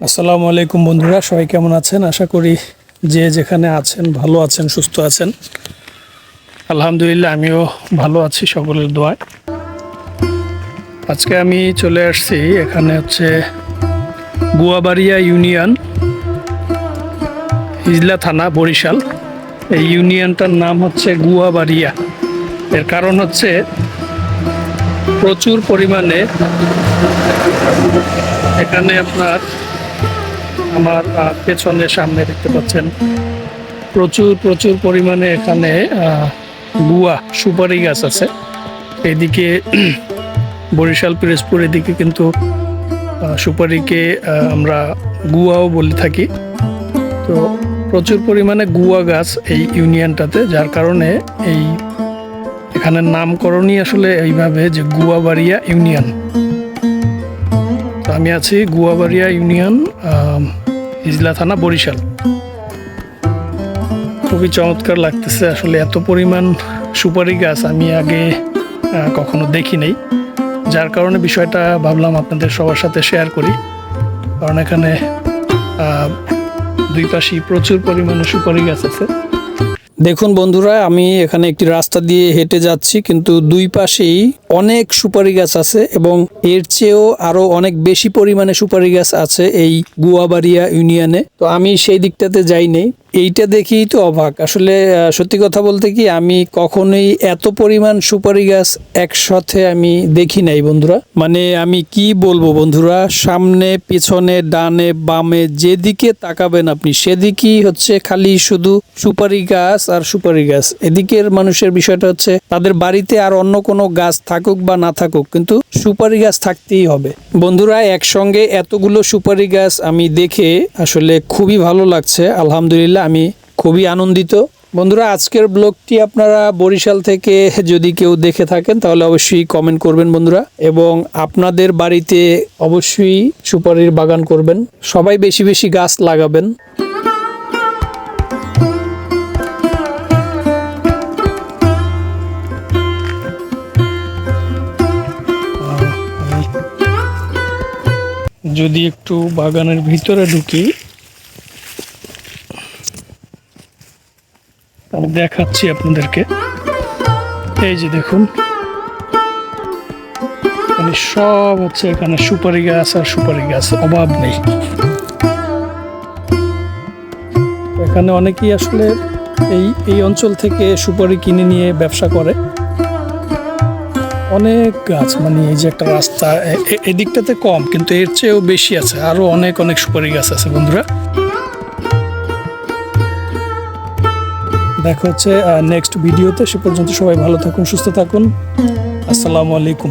আসসালামু আলাইকুম বন্ধুরা, সবাই কেমন আছেন? আশা করি যে যেখানে আছেন ভালো আছেন, সুস্থ আছেন। আলহামদুলিল্লাহ, আমিও ভালো আছি সকলের দোয়ায়। আজকে আমি চলে আসছি, এখানে হচ্ছে গুয়াবাড়িয়া ইউনিয়ন, হিজলা থানা, বরিশাল। এই ইউনিয়নটার নাম হচ্ছে গুয়াবাড়িয়া। এর কারণ হচ্ছে প্রচুর পরিমাণে এখানে আপনার আমার পেছনে সামনে দেখতে পাচ্ছেন। প্রচুর প্রচুর পরিমাণে এখানে গুয়া, সুপারি গাছ আছে। এদিকে বরিশাল, পিরোজপুর, এদিকে কিন্তু সুপারিকে আমরা গুয়াও বলে থাকি। তো প্রচুর পরিমাণে গুয়া গাছ এই ইউনিয়নটাতে, যার কারণে এই এখানে নামকরণই আসলে এইভাবে যে গুয়াবাড়িয়া ইউনিয়ন। আমি আছি গুয়াবাড়িয়া ইউনিয়ন হিজলা থানা বরিশাল। খুবই চমৎকার লাগতেছে আসলে এত পরিমাণ সুপারি গাছ আমি আগে কখনো দেখি নাই। যার কারণে বিষয়টা ভাবলাম আপনাদের সবার সাথে শেয়ার করি। কারণ এখানে দুই পাশেই প্রচুর পরিমাণে সুপারি গাছ আছে। দেখুন বন্ধুরা, আমি এখানে একটি রাস্তা দিয়ে হেঁটে যাচ্ছি, কিন্তু দুই পাশেই অনেক সুপারি গাছ আছে এবং এর চেয়েও আরও অনেক বেশি পরিমাণে সুপারি গাছ আছে এই গুয়াবাড়িয়া ইউনিয়নে। তো আমি সেই দিকটাতে যাইনি। এইটা দেখেই তো অবাক। আসলে সত্যি কথা বলতে কি, আমি কখনোই এত পরিমাণ সুপারি গাছ একসাথে আমি দেখি নাই বন্ধুরা। মানে আমি কি বলব বন্ধুরা, সামনে, পিছনে, ডানে, বামে, যেদিকে তাকাবেন আপনি, সেদিকেই হচ্ছে খালি শুধু সুপারি গাছ আর সুপারি গাছ। এদিকের মানুষের বিষয়টা হচ্ছে, তাদের বাড়িতে আর অন্য কোনো গাছ থাকুক বা না থাকুক, কিন্তু সুপারি গাছ থাকতেই হবে। বন্ধুরা, একসঙ্গে এতগুলো সুপারি গাছ আমি দেখে আসলে খুবই ভালো লাগছে। আলহামদুলিল্লাহ আমি খুবই আনন্দিত। বন্ধুরা, আজকের ব্লগটি আপনারা বরিশাল থেকে যদি কেউ দেখে থাকেন, তাহলে অবশ্যই কমেন্ট করবেন বন্ধুরা। এবং আপনাদের বাড়িতে অবশ্যই সুপারির বাগান করবেন। সবাই বেশি বেশি গাছ লাগাবেন। যদি একটু বাগানের ভিতরে ঢুকি আমি দেখাচ্ছি আপনাদেরকে। এই যে দেখুন। মানে সব হচ্ছে এখানে সুপারি গাছ আর সুপারি গাছ, অভাব নেই। এখানে অনেকেই আসলে এই এই অঞ্চল থেকে সুপারি কিনে নিয়ে ব্যবসা করে। অনেক গাছ মানে এই যে একটা রাস্তা এদিকটাতে কম, কিন্তু এর চেয়েও বেশি আছে। আরও অনেক অনেক সুপারি গাছ আছে বন্ধুরা। দেখা হচ্ছে নেক্সট ভিডিওতে সে পর্যন্ত সবাই ভালো থাকুন সুস্থ থাকুন। আসসালামু আলাইকুম।